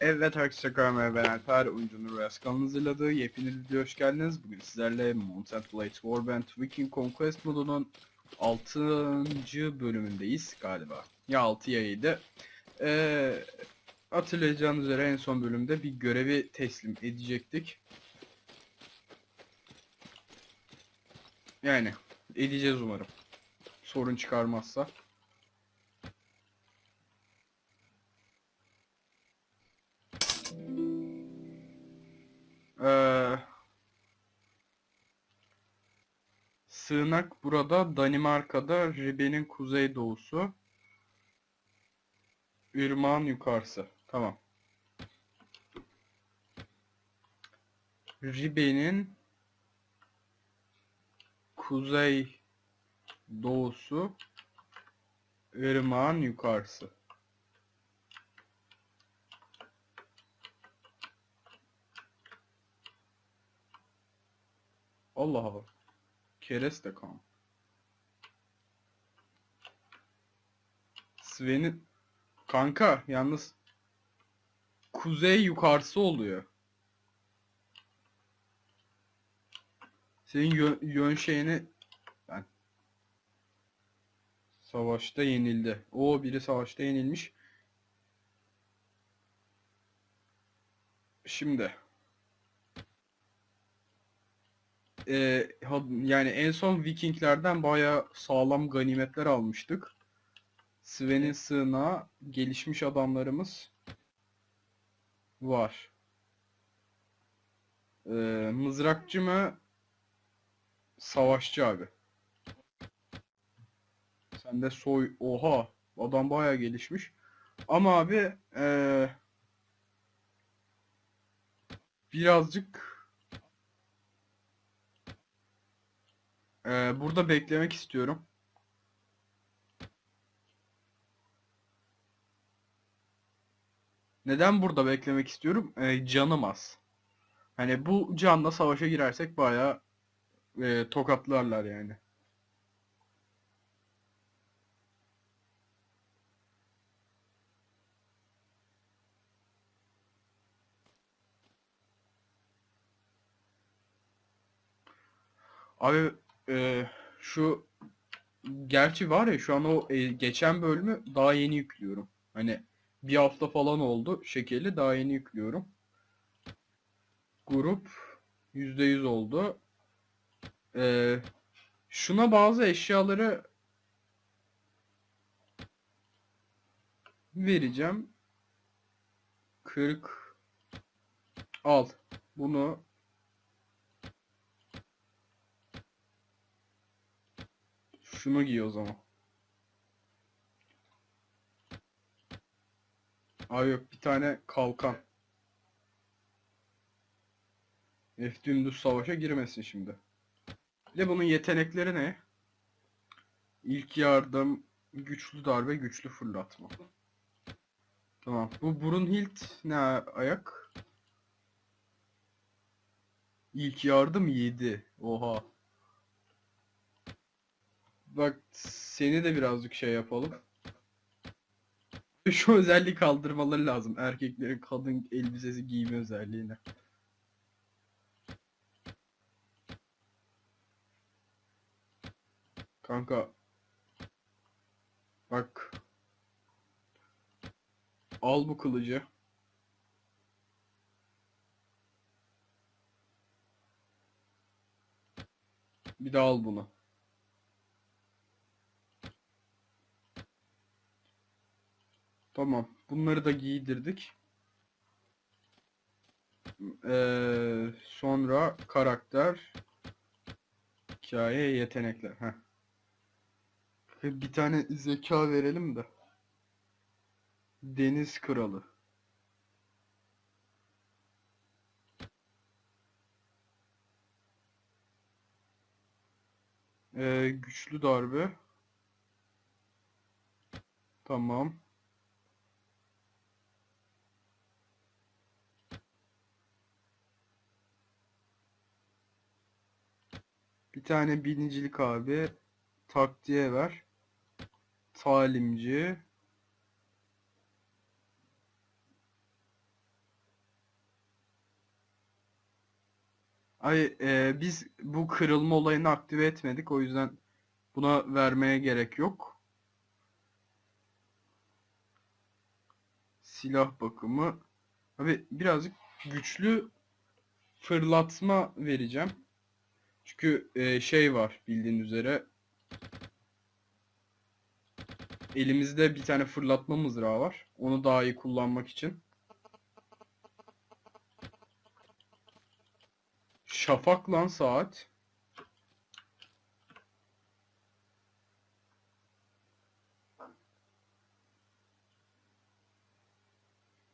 Evet herkese merhaba ben Alper. Oyuncunun Reyes kanalının hazırladığı yepyeni videoya hoş geldiniz. Bugün sizlerle Mount Blade Warband Viking Conquest modunun 6. bölümündeyiz galiba. Ya 6 ya 7. Ee, hatırlayacağınız üzere en son bölümde bir görevi teslim edecektik. Yani edeceğiz umarım. Sorun çıkarmazsa. Ee, sığınak burada Danimarka'da Ribe'nin kuzeydoğusu. Irmağın yukarısı. Tamam. Ribe'nin kuzey doğusu Irmağın yukarısı. Allah Allah. Kereste kan. Sven'in kanka yalnız kuzey yukarısı oluyor. Senin yön, yön şeyini ben savaşta yenildi. O biri savaşta yenilmiş. Şimdi e, yani en son Vikinglerden bayağı sağlam ganimetler almıştık. Sven'in sığınağı gelişmiş adamlarımız var. E, mızrakçı mı? Savaşçı abi. Sen de soy... Oha! Adam bayağı gelişmiş. Ama abi e, birazcık Ee, burada beklemek istiyorum. Neden burada beklemek istiyorum? Ee, canım az. Hani bu canla savaşa girersek bayağı e, tokatlarlar yani. Abi e, şu gerçi var ya şu an o e, geçen bölümü daha yeni yüklüyorum. Hani bir hafta falan oldu şekeri daha yeni yüklüyorum. Grup %100 oldu. E, şuna bazı eşyaları vereceğim. 40 al. Bunu Şunu giy o zaman. Ay yok bir tane kalkan. Herif savaşa girmesin şimdi. Bir bunun yetenekleri ne? İlk yardım, güçlü darbe, güçlü fırlatma. Tamam. Bu Brunhild ne ayak? İlk yardım 7. Oha. Bak seni de birazcık şey yapalım. Şu özelliği kaldırmaları lazım. Erkeklerin kadın elbisesi giyme özelliğini. Kanka. Bak. Al bu kılıcı. Bir de al bunu. Tamam. Bunları da giydirdik. Ee, sonra karakter, hikaye, yetenekler. Heh. Bir tane zeka verelim de. Deniz Kralı. Ee, güçlü darbe. Tamam. Bir tane birincilik abi. Taktiğe ver. Talimci. Ay e, biz bu kırılma olayını aktive etmedik. O yüzden buna vermeye gerek yok. Silah bakımı. Abi birazcık güçlü fırlatma vereceğim. Çünkü e, şey var bildiğin üzere. Elimizde bir tane fırlatma mızrağı var. Onu daha iyi kullanmak için. Şafak lan saat.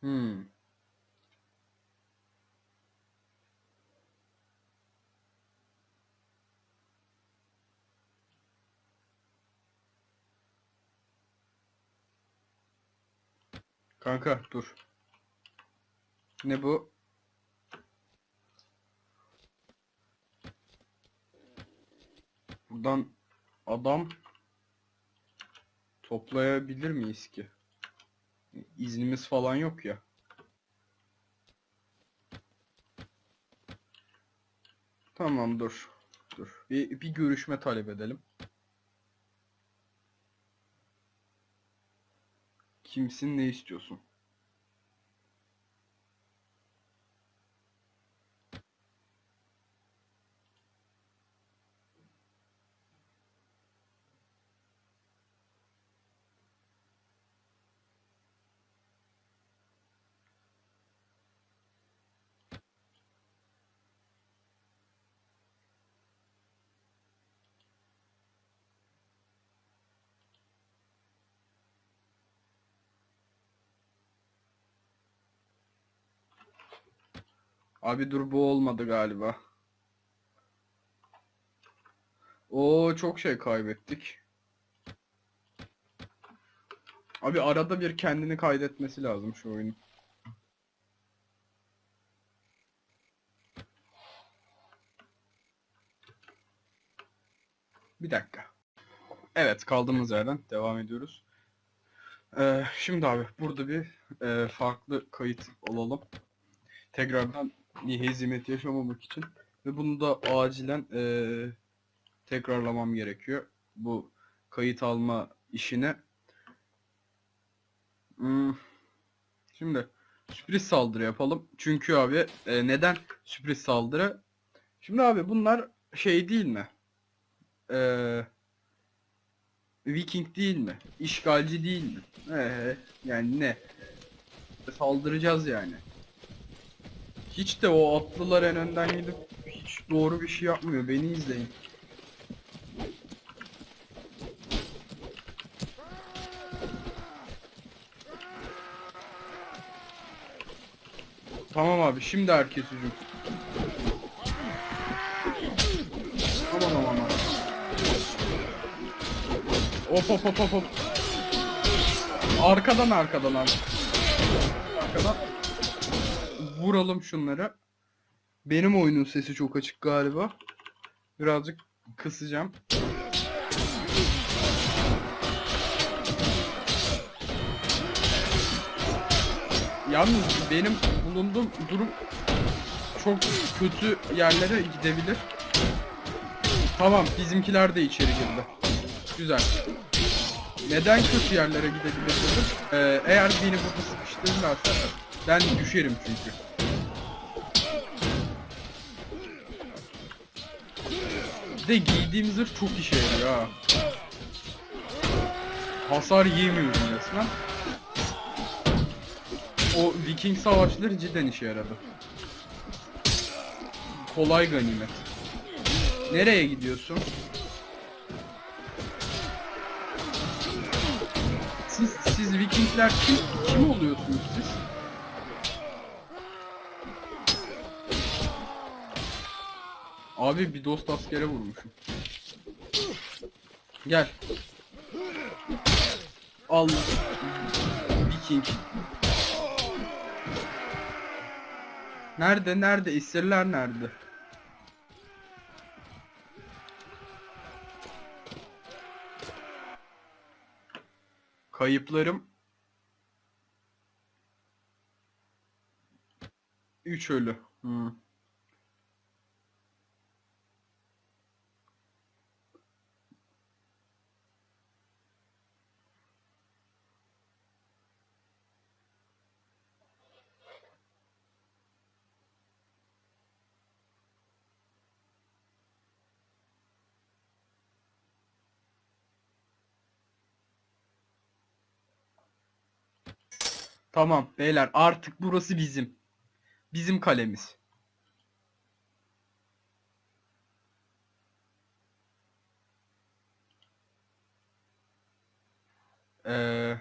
Hmm. Kanka dur. Ne bu? Buradan adam toplayabilir miyiz ki? İznimiz falan yok ya. Tamam dur. Dur. Bir, bir görüşme talep edelim. Kimsin ne istiyorsun? Abi dur bu olmadı galiba. Oo çok şey kaybettik. Abi arada bir kendini kaydetmesi lazım şu oyunun. Bir dakika. Evet kaldığımız yerden devam ediyoruz. Ee, şimdi abi burada bir e, farklı kayıt alalım. Tekrardan hezimet yaşamamak için. Ve bunu da acilen e, tekrarlamam gerekiyor. Bu kayıt alma işine. Hmm. Şimdi sürpriz saldırı yapalım. Çünkü abi e, neden sürpriz saldırı? Şimdi abi bunlar şey değil mi? Eee Viking değil mi? İşgalci değil mi? Ee, yani ne? Saldıracağız yani. Hiç de o atlılar en önden gidip hiç doğru bir şey yapmıyor. Beni izleyin. Tamam abi şimdi herkes hücum. Aman aman aman. Hop hop hop hop. Arkadan arkadan abi. Arkadan. Vuralım şunları. Benim oyunun sesi çok açık galiba. Birazcık kısacağım. Yalnız benim bulunduğum durum çok kötü yerlere gidebilir. Tamam bizimkiler de içeri girdi. Güzel. Neden kötü yerlere gidebilir dedim. Ee, eğer beni burada sıkıştırırlarsa ben düşerim çünkü. Bir de giydiğim zırh çok işe yarıyor ha. Hasar yemiyorum resmen. O Viking savaşları cidden işe yaradı. Kolay ganimet. Nereye gidiyorsun? Siz, siz Vikingler kim, kim oluyorsunuz siz? Abi bir dost askere vurmuşum. Gel. Al. Viking. Nerede nerede? İsirler nerede? Kayıplarım 3 ölü. Hmm. Tamam beyler artık burası bizim. Bizim kalemiz. Ee,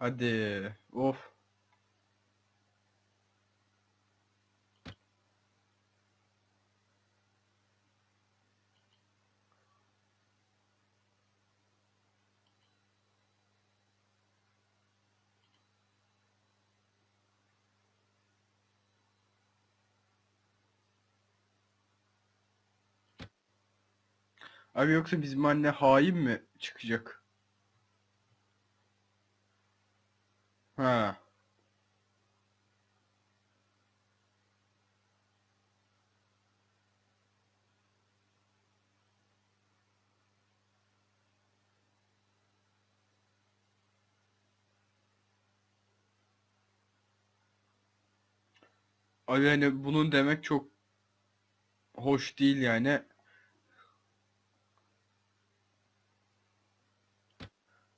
hadi. Of. Abi yoksa bizim anne hain mi çıkacak? Ha. Hani bunun demek çok hoş değil yani.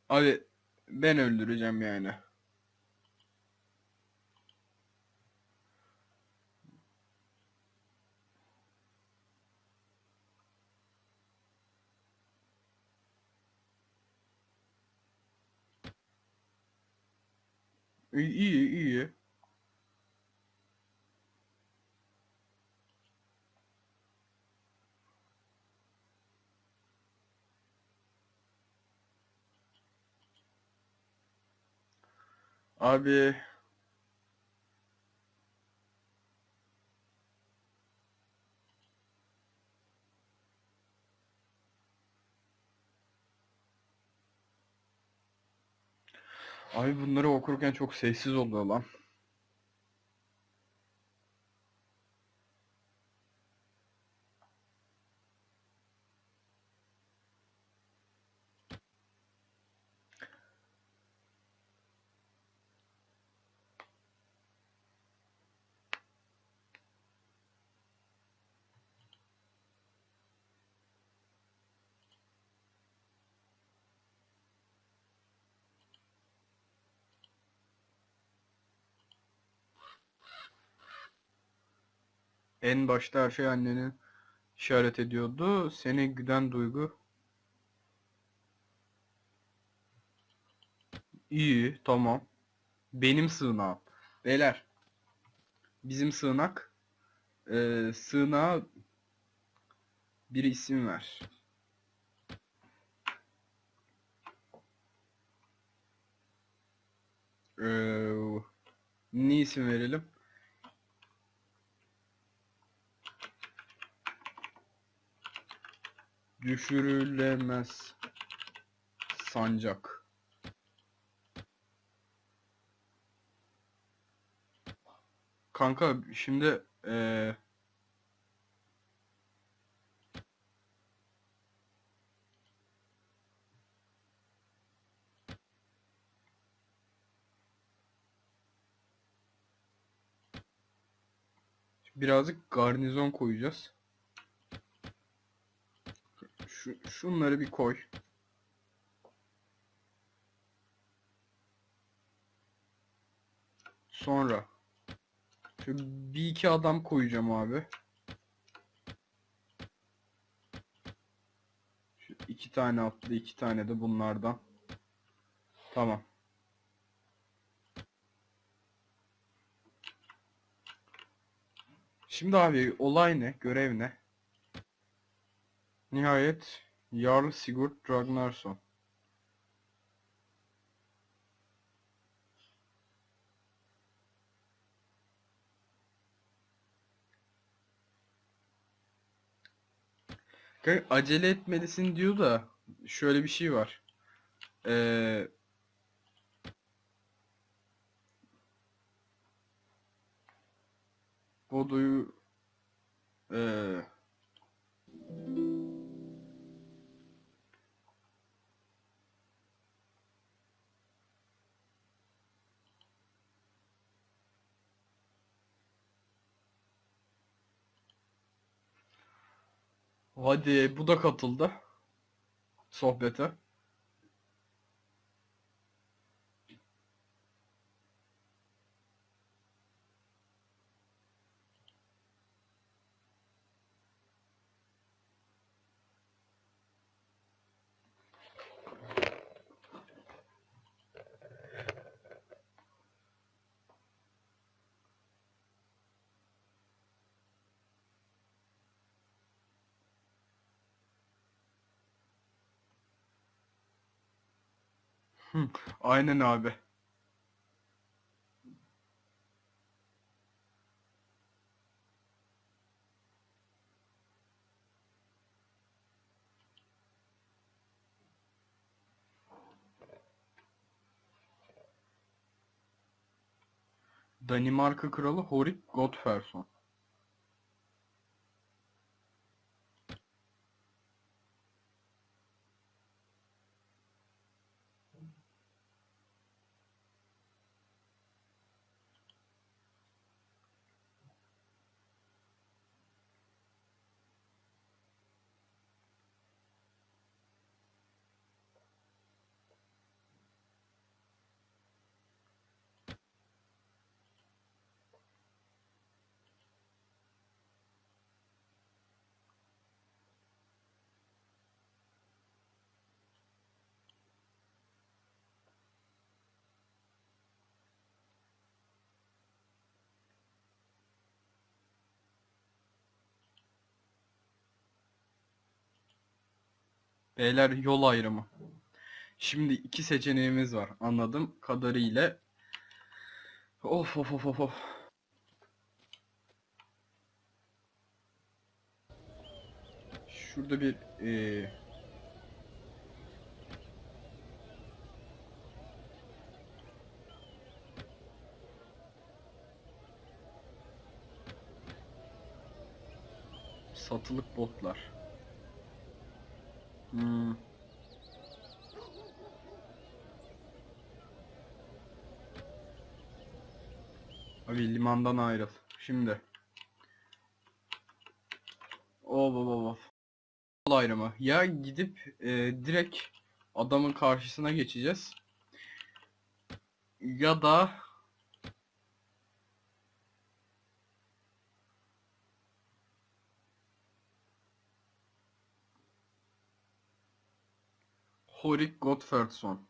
Abi ben öldüreceğim yani. İyi iyi. Abi Abi bunları okurken çok sessiz oluyor lan. En başta her şey annenin işaret ediyordu. Seni güden duygu. İyi, tamam. Benim sığınağım. Beyler. Bizim sığınak. Ee, sığınağa bir isim ver. Ee, ne isim verelim? Düşürülemez sancak. Kanka şimdi eee birazcık garnizon koyacağız. Şu, şunları bir koy. Sonra şu bir iki adam koyacağım abi. Şu iki tane atlı, iki tane de bunlardan. Tamam. Şimdi abi olay ne? Görev ne? Nihayet Jarl Sigurd Ragnarsson. Acele etmelisin diyor da şöyle bir şey var. Ee, Bodo'yu eee Hadi bu da katıldı sohbete. Aynen abi. Danimarka Kralı Horik Godferson. Beyler yol ayrımı. Şimdi iki seçeneğimiz var. Anladığım kadarıyla. Of of of of of. Şurada bir eee satılık botlar. Hmm. Abi limandan ayrıl. Şimdi. Of of of. Yol ayrımı. Ya gidip e, direkt adamın karşısına geçeceğiz. Ya da Horik Gottfredson.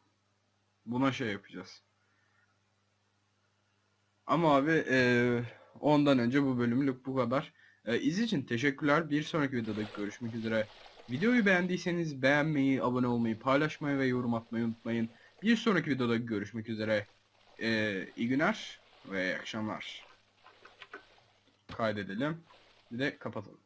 Buna şey yapacağız. Ama abi eee, ondan önce bu bölümlük bu kadar. Eee izlediğiniz için teşekkürler. Bir sonraki videoda görüşmek üzere. Videoyu beğendiyseniz beğenmeyi, abone olmayı, paylaşmayı ve yorum atmayı unutmayın. Bir sonraki videoda görüşmek üzere. Eee iyi günler ve iyi akşamlar. Kaydedelim. Bir de kapatalım.